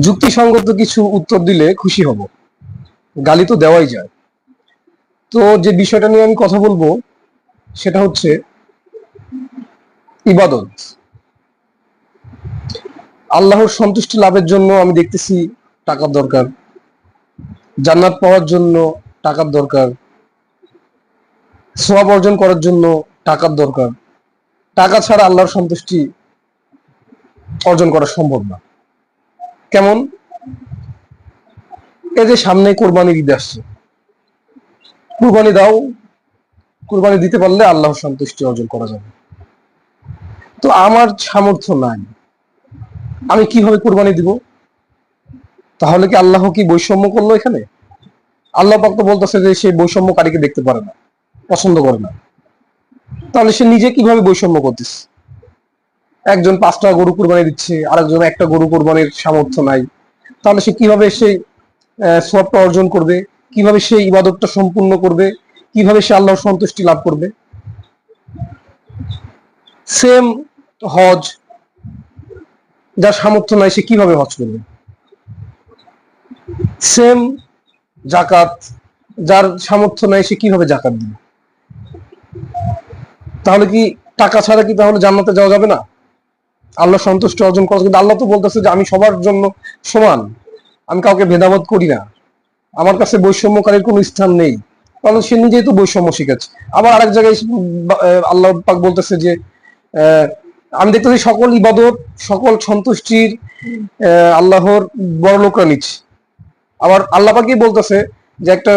যুক্তিসঙ্গত কিছু উত্তর দিলে খুশি হব। গালি তো দেওয়াই যায়। তো যে বিষয়টা নিয়ে আমি কথা বলব, সেটা হচ্ছে ইবাদত। আল্লাহর সন্তুষ্টি লাভের জন্য আমি দেখতেছি টাকার দরকার। জান্নাত পাওয়ার জন্য টাকার দরকার। সোয়াব অর্জন করার জন্য টাকার দরকার। টাকা ছাড়া আল্লাহর সন্তুষ্টি অর্জন করা সম্ভব না। কেমন? এই যে সামনে কোরবানির ঈদ আসছে। কুরবানি দাও, কুরবানি দিতে পারলে আল্লাহ সন্তুষ্টি অর্জন করা যাবে। তো আমার সামর্থ্য নাই। আমি কীভাবে কোরবানি দিব? তাহলে কি আল্লাহ কি বৈষম্য করল এখানে? আল্লাহ পাক তো বলতেছে যে সেই বৈষম্যকারীকে দেখতে পারে না, পছন্দ করে না। তাহলে সে নিজে কীভাবে বৈষম্য করতেছে? একজন পাঁচটা গরু কোরবানি দিচ্ছে, আরেকজন একটা গরু কোরবানির সামর্থ্য নাই। তাহলে সে কীভাবে সেই সবটা অর্জন করবে? কীভাবে সে ইবাদতটা সম্পূর্ণ করবে? কীভাবে সে আল্লাহর সন্তুষ্টি লাভ করবে? সেম হজ যার সামর্থ্য নাই সে কীভাবে হজ করবে? সেম জাকাত যার সামর্থ্য নাই সে কীভাবে জাকাত দিবে? তাহলে কি টাকা ছাড়া কি তাহলে জান্নাতে যাওয়া যাবে না? আল্লাহ সন্তুষ্ট অর্জন করা কিন্তু আল্লাহ তো বলতেছে যে আমি সবার জন্য সমান। আমি কাউকে ভেদাভেদ করি না। আমার কাছে বৈষম্যকারীর কোনো স্থান নেই। কারণ সে নিজেই তো বৈষম্য শিখেছে। আবার আরেক জায়গায় আল্লাহ পাক বলতেছে যে আমি দেখতেছি সকল ইবাদত, সকল সন্তুষ্টির আল্লাহর বড় লোকরা নিচ্ছে। আবার আল্লাহ পাকই বলতেছে যে একটা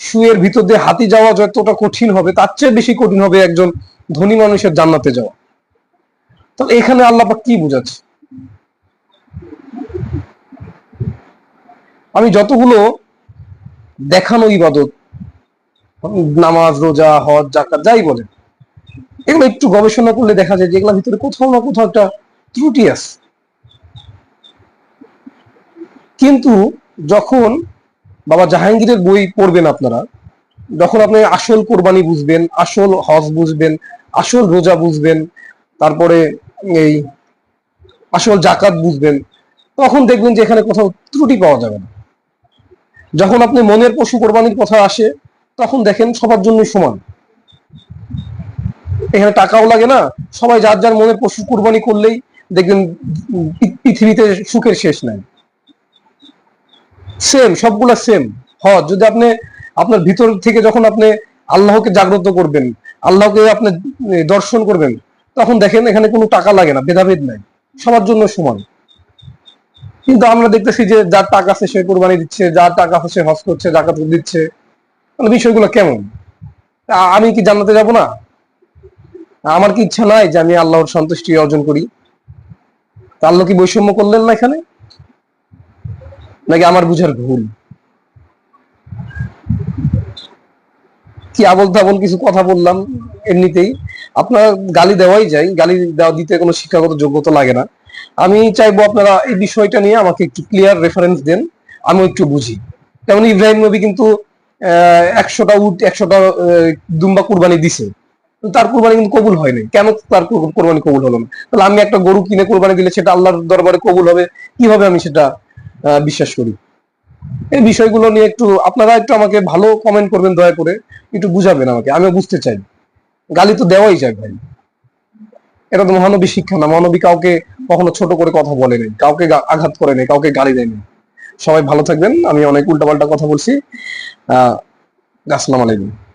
শুয়ের ভিতর দিয়ে হাতি যাওয়া যতটা কঠিন হবে, তার চেয়ে বেশি কঠিন হবে একজন ধনী মানুষের জান্নাতে যাওয়া। তাহলে এখানে আল্লাপাক কি বুঝাচ্ছে? আমি যতগুলো দেখানো ইবাদত, নামাজ, রোজা, হজ জাকাত যাই বলে এগুলো একটু গবেষণা করলে দেখা যায় যে এগুলোর ভিতরে কোথাও না কোথাও একটা ত্রুটি আছে। কিন্তু যখন বাবা জাহাঙ্গীরের বই পড়বেন আপনারা, যখন আপনি আসল কোরবানি বুঝবেন, আসল হজ বুঝবেন, আসল রোজা বুঝবেন, তারপরে এই আসল জাকাত বুঝবেন, তখন দেখবেন যে এখানে কোথাও ত্রুটি পাওয়া যাবে না। যখন আপনি মনের পশু কোরবানির কথা আসে, তখন দেখেন সবার জন্য সমান। এখানে টাকাও লাগে না, সবাই যার যার মনের পশু কোরবানি করলেই দেখবেন পৃথিবীতে সুখের শেষ নাই। সেম সবগুলা সেম হজ, যদি আপনি আপনার ভিতর থেকে যখন আপনি আল্লাহকে জাগ্রত করবেন, আল্লাহকে আপনি দর্শন করবেন তখন দেখেন এখানে কোনো টাকা লাগে না, ভেদাভেদ নাই। সবার জন্য সমান। কিন্তু আমরা দেখতেছি যে যার টাকা আছে সে কোরবানি দিচ্ছে, যার টাকা আছে সে হজ করছে জাকাত দিচ্ছে। মানে বিষয়গুলো কেমন? আমি কি জান্নাতে যাব না? আমার কি ইচ্ছা নাই যে আমি আল্লাহর সন্তুষ্টি অর্জন করি? আল্লাহ কি বৈষম্য করলেন না এখানে? নাকি আমার বুঝার ভুল? কি আবল তাবল কিছু কথা বললাম এমনিতেই। আপনার গালি দেওয়াই যায়, গালি দেওয়া দিতে কোনো শিক্ষাগত যোগ্যতা লাগে না। আমি চাইব আপনারা এই বিষয়টা নিয়ে আমাকে একটু ক্লিয়ার রেফারেন্স দেন আমি একটু বুঝি। যেমন ইব্রাহিম নবী কিন্তু একশোটা উট, একশোটা দুম্বা কুরবানি দিছে। তার কুরবানি কিন্তু কবুল হয়নি কেন তার কোরবানি কবুল হলো না? তাহলে আমি একটা গরু কিনে কোরবানি দিলে সেটা আল্লাহর দরবারে কবুল হবে? কীভাবে আমি সেটা বিশ্বাস করি? এই বিষয়গুলো নিয়ে একটু, আপনারা একটু আমাকে ভালো কমেন্ট করবেন দয়া করে, একটু বুঝাবেন আমাকে, আমিও বুঝতে চাই। গালি তো দেওয়াই যায় ভাই। এটা তো মহানবী শিক্ষা না, মহানবী কাউকে কখনো ছোট করে কথা বলে নেই, কাউকে আঘাত করে নেই, কাউকে গালি দেয়নি সবাই ভালো থাকবেন, আমি অনেক উল্টাপাল্টা কথা বলছি। আহ, আসসালামু আলাইকুম।